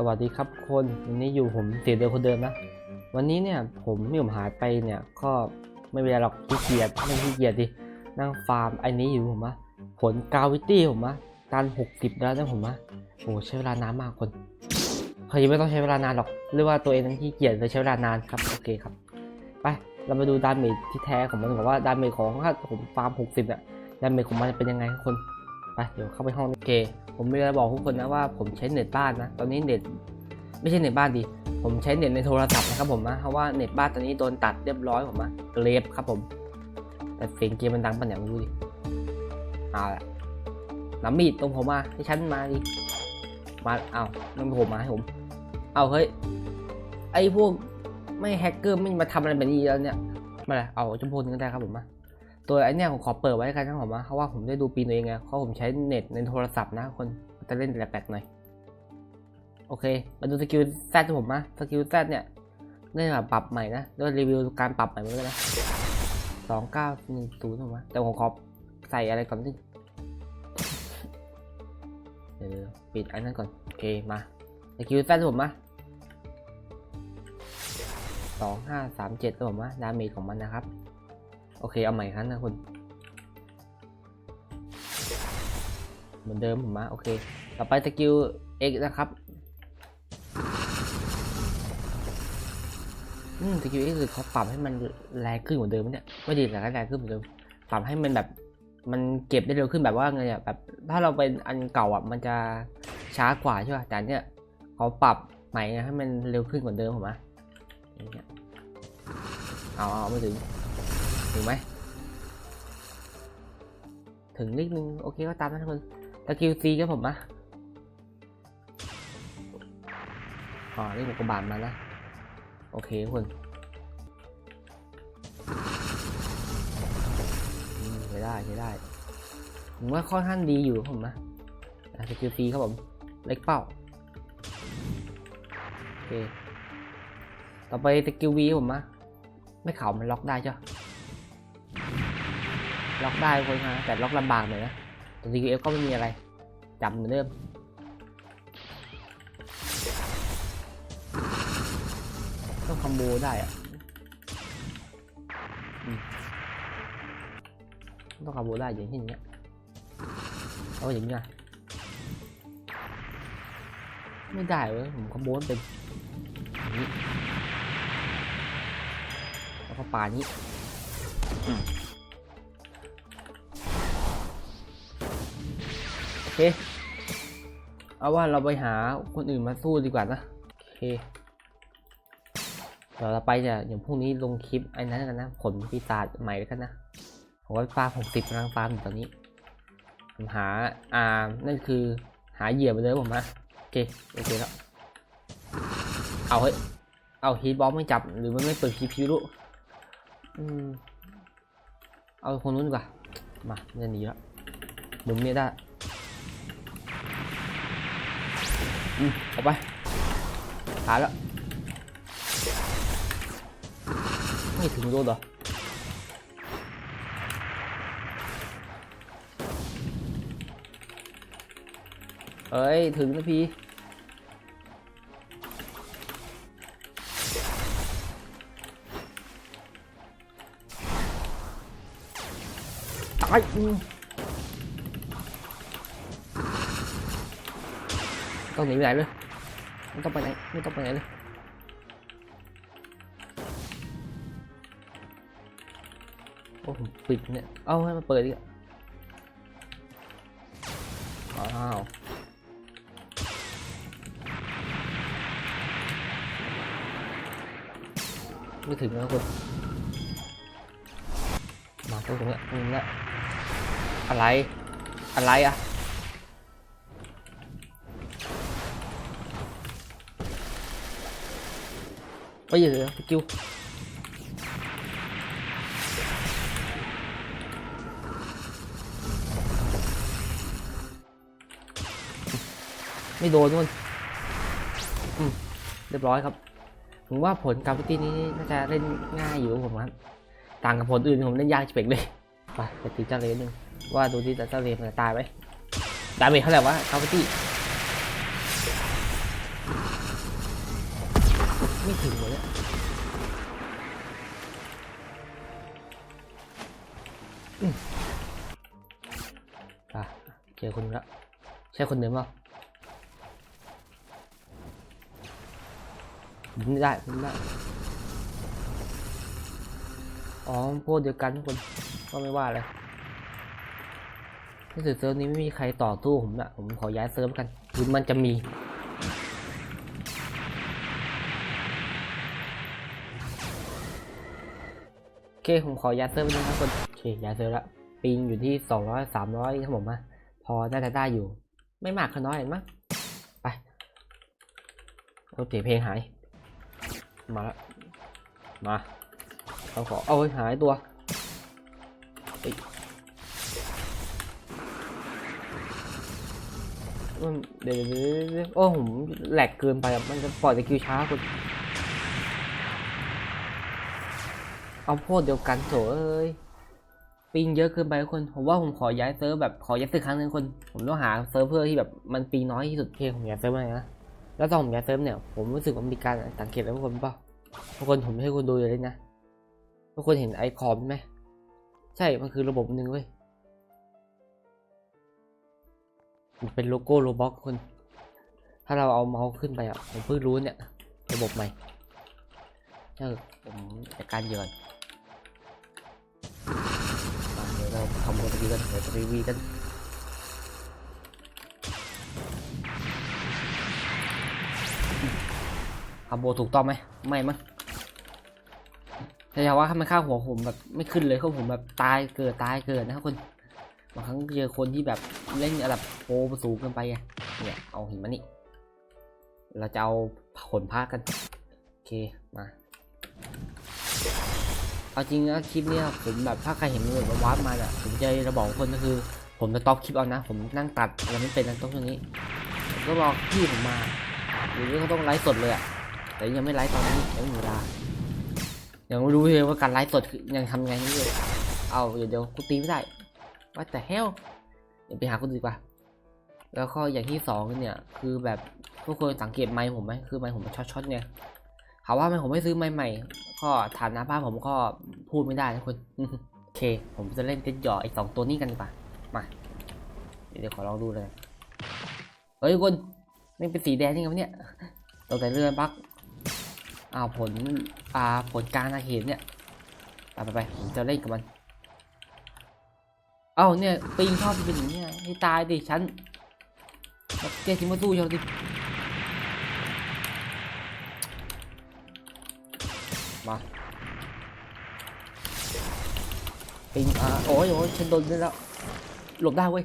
สวัสดีครับคนวันนี้อยู่ผมเสียเดิมคนเดิมนะ วันนี้เนี่ยผมที่ผมหายไปเนี่ยก็ไม่เป็นไรหรอกขี้เกียจไม่ขี้เกียจดินั่งฟาร์มไอ้นี้อยู่ผมอะผลกาวิตี้ผมอะดันหการ60แล้วนะผมอะโอ้ใช้เวลานานมากคนเคยไม่ต้องใช้เวลานานหรอกเรียกว่าตัวเองนั้นขี้เกียจเลยใช้เวลานานครับโอเคครับ ไปเรามาดูดาเมจที่แท้ของมันก่อนว่าดาเมจของถ้าผมฟาร์ม60เนี่ยดาเมจของมันเป็นยังไงคน ไปเดี๋ยวเข้าไปห้องโอเค ผมไม่ได้บอกทุกคนนะว่าผมใช้เน็ตบ้านนะ ตอนนี้เน็ตไม่ใช่เน็ตบ้านดิ ผมใช้เน็ตในโทรศัพท์นะครับผมนะ เพราะว่าเน็ตบ้านตอนนี้โดนตัดเรียบร้อยผมนะเกรฟครับผม แต่เสียงเกมมันดังปะเนี่ยดูดิเอาละน้ำมีดตรงผมมาให้ฉันมาดิ มา เอามันผมมาให้ผม เอาเฮ้ย ไอพวกไม่แฮกเกอร์ไม่มาทำอะไรแบบนี้แล้วเนี่ยมาเลยเอาจมพูนึงก็ได้ครับผมมา ตัวไอเนี่ยผมขอเปิดไว้กันนะครับผมนะเพราะว่าผมได้ดูปีนตัวเองไงเพราะผมใช้เน็ตในโทรศัพท์นะคนจะเล่นแปลกๆหน่อยโอเค มาดูสกิลแซดผมนะสกิลแซดเนี่ยได้แบบปรับใหม่นะด้วยรีวิวการปรับใหม่มาด้วยนะสองเก้าหนึ่งศูนย์ผมนะแต่ผมขอใส่อะไรก่อนดิเดี๋ยวปิดอันนั้นก่อนโอเคมาสกิลแซดผมนะสองห้าสามเจ็ดผมนะดาเมจของมันนะครับ โอเค เอาใหม่ครั้งนะคุณ เหมือนเดิมผมมาโอเค ต่อไปสกิล X นะครับอืมสกิล X คือเขาปรับให้มันแรงขึ้นกว่าเดิมเนี่ยไม่ดีแต่ก็แรงขึ้นเหมือนเดิม ปรับให้มันแบบ มันเก็บได้เร็วขึ้นแบบว่าไงอะแบบ ถ้าเราเป็นอันเก่าอะ มันจะช้ากว่าใช่ป่ะแต่เนี่ยเขาปรับใหม่ให้มันเร็วขึ้นกว่าเดิมผมอะอย่างเงี้ยเอาเอาไม่ถึง ถึงไหมถึงนิดนึงโอเคก็ตามนั้นทุกคนตะกิวซีครับผมนะอ๋อนี่หมกกระบาดมานะ โอเคทุกคนอืมใช้ได้ใช้ได้ผมว่าค่อนข้างดีอยู่กับผมนะอะสกิลซีครับผม เล็กเป้า โอเค ต่อไปสกิลวีผมนะไม่เข่ามันล็อกได้จ้ะ ล็อกได้ทุกคนนะแต่ล็อกลำบากหน่อยนะตัว TQF ก็ไม่มีอะไรจับเหมือนเดิมต้องคอมโบได้อะต้องคอมโบได้อย่างเช่นอย่างเงี้ยเอาอย่างเงี้ยไม่ได้เว้ยผมคอมโบไม่เป็นนี้แล้วก็ปานี้ เค เอาว่าเราไปหาคนอื่นมาสู้ดีกว่านะ โอเค เดี๋ยวเราไปจะอย่างพรุ่งนี้ลงคลิปไอ้นั้นกันนะ ผลปีศาจใหม่แล้วกันนะ ผมว่าฟาร์มหกสิบกำลังฟาร์มอยู่ตอนนี้ ผมหา อ่า นั่นคือหาเหยื่อไปเลยผมนะโอเค โอเคแล้ว เอาเฮ้ย เอาฮีทบอมไม่จับหรือมันไม่เปิดพีพีรู้อืมเอาคนนู้นดีกว่า มาเงินหนีแล้วมุมนี้ได้ อืมเอาไปหายแล้วไม่ถึงโดนเหรอเอ้ย ถึงนะพี่ตายอืมต้องหนีไปไหนเลย ไม่ต้องไปไหนไม่ต้องไปไหนเลยโอ้ผมปิดเนี่ย เอาให้มาเปิดดิอ้าวไม่ถึงแล้วคุณมาตรงนี้ตรงนี้อะไร อะไรอะ ไปเยอะสกิลไม่โดนนู่นอืมเรียบร้อยครับ ผมว่าผลการพิตีนี้น่าจะเล่นง่ายอยู่ผมครับ ต่างกับผลอื่นผมเล่นยากเฉกเลย ไปไปตีเจ้าเลนหนึ่งว่าดูที่เจ้าเลนจะตายไหมดาเมจเท่าไหร่วะคาพิตี้ ไม่ถึงเลยเนี่ยอืมอะเจอคนละใช่คนเดิมเปล่ายิงไม่ได้ไม่ได้ อ๋อพวกเดียวกันทุกคน ก็ไม่ว่าเลยถ้าเกิดเซิร์ฟนี้ไม่มีใครต่อตู้ผมนะผมขอย้ายเซิร์ฟกันหรือมันจะมี เคผมขอยาเซิร์ไปนะครับคนโอเคยาเซิร์ละปิงอยู่ที่สองร้อยสามร้อยครับผมอะพอน่าจะได้อยู่ ไม่มากก็น้อยเห็นมั้งไปโอเคเพลงหาย มาละมาต้องขอเอาหายตัวเฮ้ยมันเดี๋ยวเดี๋ยวโอ้ผมแหลกเกินไปมันจะปล่อยสกิลช้าคุณ เอาโพดเดียวกันโถเอ้ยปิงเยอะเกินไปคน ผมว่าผมขอย้ายเซิร์ฟแบบขอย้ายเซิร์ฟครั้งหนึงคน ผมต้องหาเซิร์ฟเพื่อที่แบบมันปีน้อยที่สุดเพียงผมย้ายเซิร์ฟมาเลยนะ แล้วตอนผมย้ายเซิร์ฟเนี่ยผมรู้สึกว่ามีการสังเกตแล้วทุกคนเปล่าทุกคนผมให้คุณดูเลยนะ ทุกคนเห็นไอคอมไหมใช่ มันคือระบบหนึ่งเว้ย มันเป็นโลโก้โรบ็อกคน ถ้าเราเอาเมาส์ขึ้นไปอะ ผมเพิ่งรู้เนี่ย ระบบใหม่เออผมจัดการเหยื่อน เดี๋ยวเราทำโปรตีกันเดี๋ยวจะรีวีกันคาโบถูกต้องไหมไม่มั้งแต่อย่าว่าถ้ามันฆ่าหัวผมแบบไม่ขึ้นเลยเขาผมแบบตายเกิดตายเกิดนะครับคนบางครั้งเจอคนที่แบบเล่นระดับโปรสูงเกินไปอะเนี่ยเอาหินมานี่เราจะเอาผลพากัน โอเค มา เอาจริงนะคลิปเนี้ยผมแบบถ้าใครเห็นมันวาร์ปมาเนี่ยผมจะระบอกคนก็คือ ผมจะต็อปคลิปเอานะ ผมนั่งตัดอะไรไม่เป็นนะต้องตรงนี้ก็รอพี่ผมมาหรือเขาต้องไลฟ์สดเลยอะแต่ยังไม่ไลฟ์ตอนนี้ยังไม่มีเวลายังไม่รู้เลยว่าการไลฟ์สดยังทำไงนี่เลยเอาเดี๋ยวเดี๋ยวกูตีไม่ได้ว่าแต่เฮลเดี๋ยวไปหาคนอื่นดีกว่าแล้วก็อย่างที่สองเนี่ยคือแบบทุกคนสังเกตไมค์ผมไหมคือไมค์ผมมันช็อตๆเนี่ย ถามว่าไมค์ผมไม่ซื้อไมค์ใหม่ก็ฐานะบ้านผมก็พูดไม่ได้นะคุณโอเค ผมจะเล่นเต็ดหยอไอ้สองตัวนี้กันดีกว่า มา เดี๋ยวขอลองดูเลย เฮ้ยทุกคนนี่เป็นสีแดงนี่ครับเนี่ยตกแต่เรือบักอ้าวผลอ่าผลการอาเห็นเนี่ยไปไปไปผมจะเล่นกับมัน เอ้าเนี่ยปิงชอบเป็นอย่างเนี้ยให้ตายดิฉันเจ๊ทิมาสู้เราดิ มาปิงอ่าโอ้ยโอ้ยฉันโดนได้แล้ว หลบได้เว้ย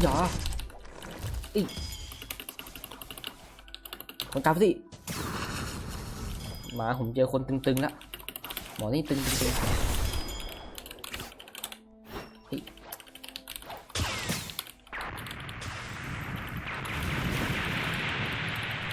อย่าอีกคนกลางสิมาผมเจอคนตึงๆแล้วหมอนี่ตึงตึงตึง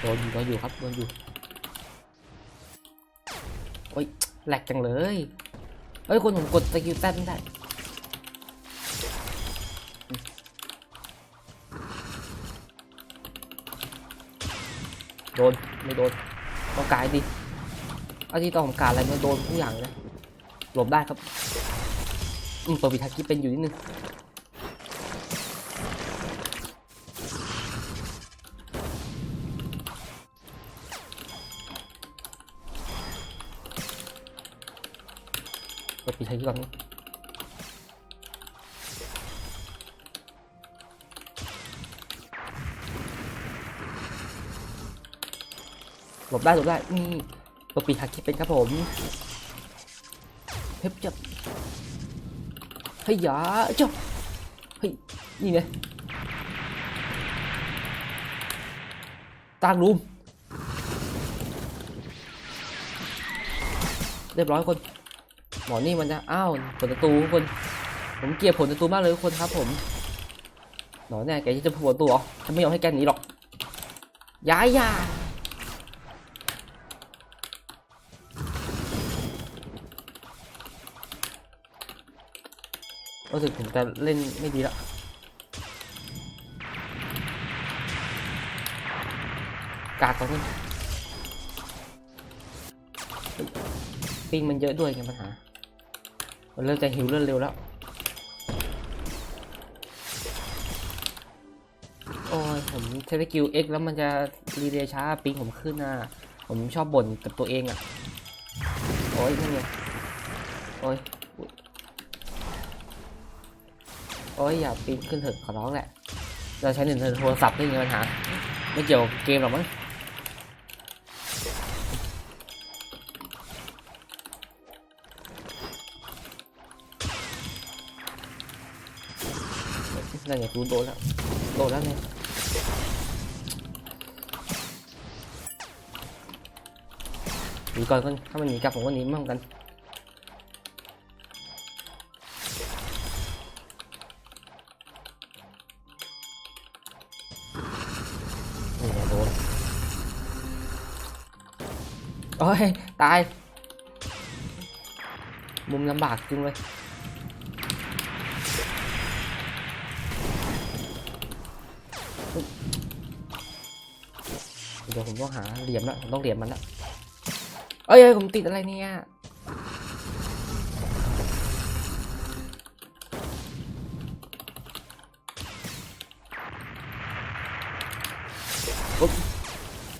โดนอยู่โดนอยู่ครับโดนอยู่ อ้ยแหลกจังเลยเฮ้ยคนผมกดสกิลแต้มไม่ได้โดน ไม่โดนต้องกายดิเอาที่ต้องการอะไรมันโดนทุกอย่างเลยหลบได้ครับอืมเปิดวิทากิเป็นอยู่นิดนึง เปิดวิทากิก่อนนะหลบได้หลบได้นี่เปิดปีทากิเป็นครับผมเฮ้ยจับเฮ้ยอยาเจ้าเฮ้ยนี่ไงตางรูมเรียบร้อยคน หมอนี่มันจะอ้าวผลประตูทุกคน ผมเกลียดผลประตูมากเลยทุกคนครับผมหนอเนี่ยแกจะผลประตูเหรอฉันไม่ยอมให้แกหนีหรอกย้ายยารู้สึกผมจะเล่นไม่ดีละกากก่อนนึงเฮ้ปิงมันเยอะด้วยไงปัญหา มันเริ่มจะหิวเรื่อเร็วแล้ว โอ้ยผมใช้สกิล X แล้วมันจะรีเดย์ช้าปิงผมขึ้นอะ ผมชอบบ่นกับตัวเองอะ โอ้ยนั่นไงโอ้ยอุ๊ยโอ้ยอย่าปิงขึ้นเถอะขอร้องแหละ เราใช้หนึ่งโทรศัพท์นี่ไงปัญหา ไม่เกี่ยวกับเกมหรอกมั้ง นั่นไงกูโดนแล้วโดนแล้วเนี่ยหนีก่อนก่ เดี๋ยวผมต้องหาเหลี่ยมละผมต้องเหลี่ยมมันละเอ้ยเอ้ยผมติดอะไรเนี่ย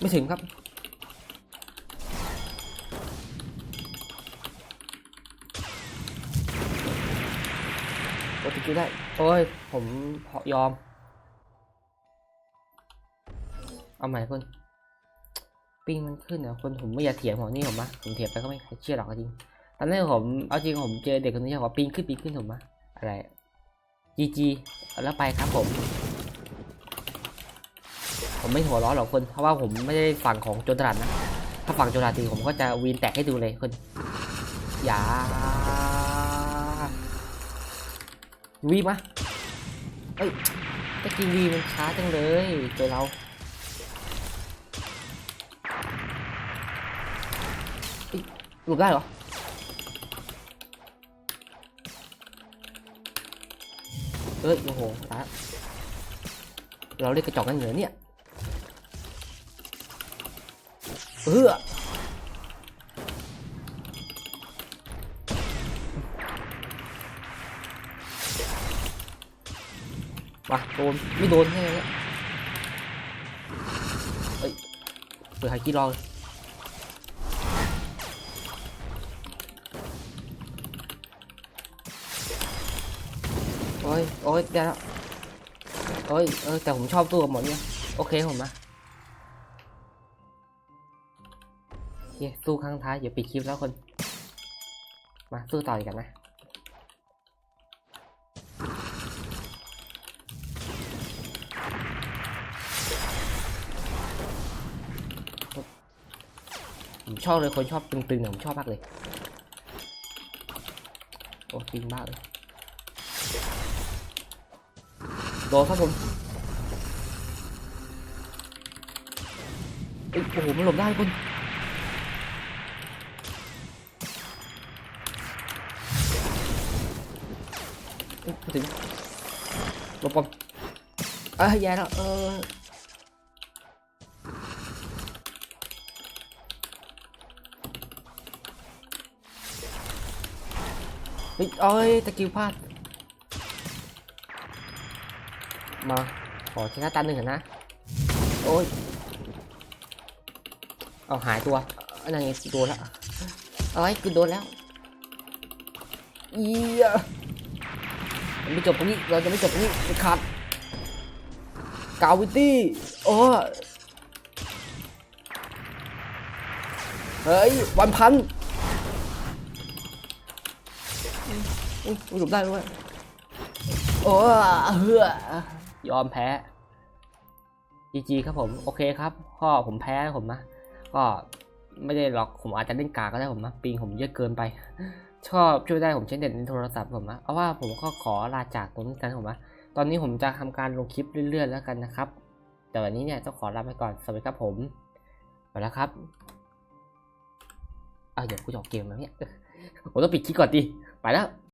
ไม่ถึงครับติดอยู่ได้ โอ้ย ผมยอม เอาใหม่คน ปิ้งมันขึ้นเหรอคนผมไม่อยากเถียงผมนี่ผมมะผมเถียงไปก็ไม่ใครเชื่อหรอกจริงตอนแรกผมเอาจริงผมเจอเด็กคนนี้บอกว่าปิ้งขึ้นปิ้งขึ้นผมมะอะไรจีจีแล้วไปครับผม ผมไม่หัวร้อนหรอกคน เพราะว่าผมไม่ได้ฝั่งของโจรตลาดนะ ถ้าฝั่งโจรตลาดจริงผมก็จะวีนแตกให้ดูเลยคน อย่าวีมาเอ้ยตะกี้วีมันช้าจังเลยเจอเรา หลบได้เหรอ เอ้ย โอ้โหตายเราเรียกกระจอกกันเหนือเนี่ย เออมาโดนไม่โดนแค่นี้เอ้ย เปิดไฮกี้รอเลย โอ้ยโอ้ยได้แล้วโอ้ยเออแต่ผมชอบตู้กับหมดเนี่ยโอเคผมนะโอเคสู้ครั้งท้ายเดี๋ยวปิดคลิปแล้วคน มาสู้ต่ออีกกันนะผมชอบเลยคนชอบตึงๆเนี่ยผมชอบมากเลย โอ้ตึงมากเลย โดนครับผมโอ้โหมันหลบได้คุณเอ้ยไม่ถึงหลบก่อนเอ้ยแย่แล้วเออเฮ้ยเอ้ยตะกิ้วพลาด มาขอชนะตาหนึ่งนะ โอ้ย เอาหายตัวอันนั้นไงโดนแล้วเอาไว้คือโดนแล้วเอียมันไม่จบตรงนี้ เราจะไม่จบตรงนี้เด็ดขาดกาวิตี้โอ้เฮ้ย วันพันอุ้ยอุ้ยหลบได้ด้วยโอ้เฮือ ยอมแพ้ GG ครับผมโอเคครับก็ผมแพ้ผมนะก็ไม่ได้หรอกผมอาจจะเล่นกาก็ได้ผมนะปิงผมเยอะเกินไป ชอบช่วยได้ผมใช้เน็ตในโทรศัพท์ผมนะเอาว่าผมก็ขอลาจากตรงนี้กันผมนะตอนนี้ผมจะทำการลงคลิปเรื่อยๆแล้วกันนะครับ แต่วันนี้เนี่ยต้องขอลาไปก่อนสวัสดีครับผมไปแล้วครับอะเดี๋ยวกูจะออกเกมแล้วเนี่ยผมต้องปิดคลิปก่อนดิไปแล้ว